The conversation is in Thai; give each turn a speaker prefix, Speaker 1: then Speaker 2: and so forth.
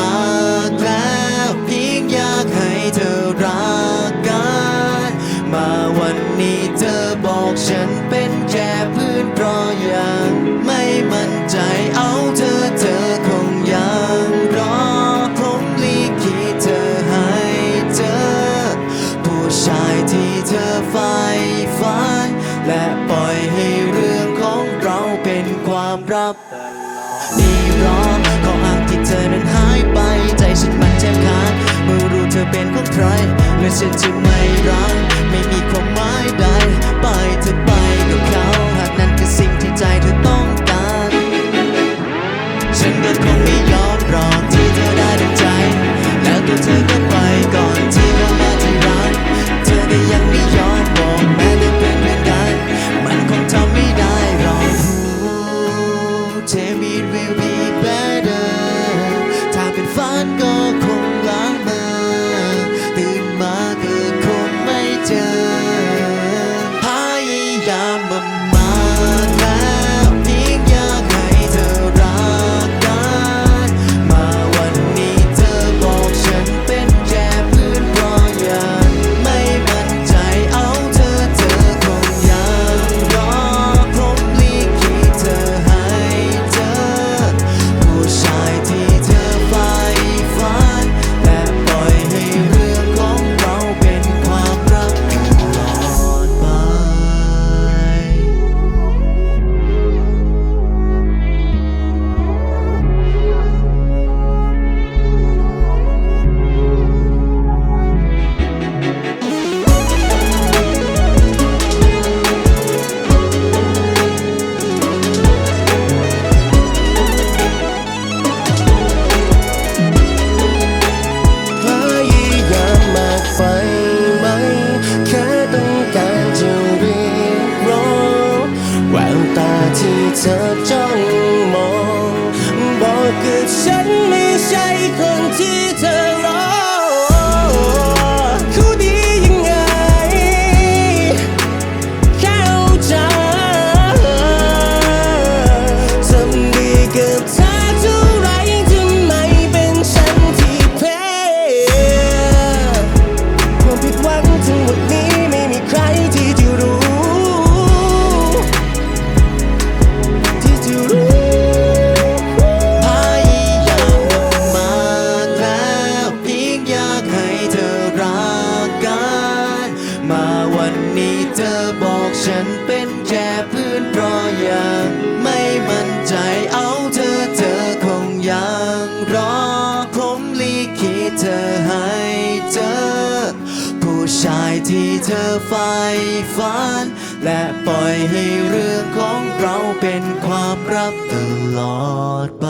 Speaker 1: มากแล้วเพียอยากให้เธอรักกันมาวันนี้เธอบอกฉันเป็นแค่พื่นเพราะยังไม่มั่นใจเอาเธอเธอคงยังรอผมลีขีเธอให้เจอ ผู้ชายที่เธอไฟฝัและปล่อยให้เรื่องของเราเป็นความรับนี่รอ อเธอเป็นของใครและฉันจะไม่รัก ไม่มีความหมายใดไปเธอไปกับเขา หากนั้นคือสิ่งที่ใจเธอต้องการ ฉันก็คงไม่ยอมรอที่เธอได้ดังใจ แล้วตัวเธอก็ไปก่อนที่เขามาที่รัก เธอก็ยังไม่ยอมบอกแม้แต่เป็นเรื่องใดมันคงทำไม่ได้หรอก Tell me it will be better ถ้าเป็นฝันก็ กิด
Speaker 2: ฉันไม่ใช่คนที่เธอ ยังไม่มั่นใจ
Speaker 1: เอาเธอเธอคงยังรอผมลีขีเธอให้เจอ ผู้ชายที่เธอใฝ่ฝัน และปล่อยให้เรื่องของเราเป็นความรับตลอดไป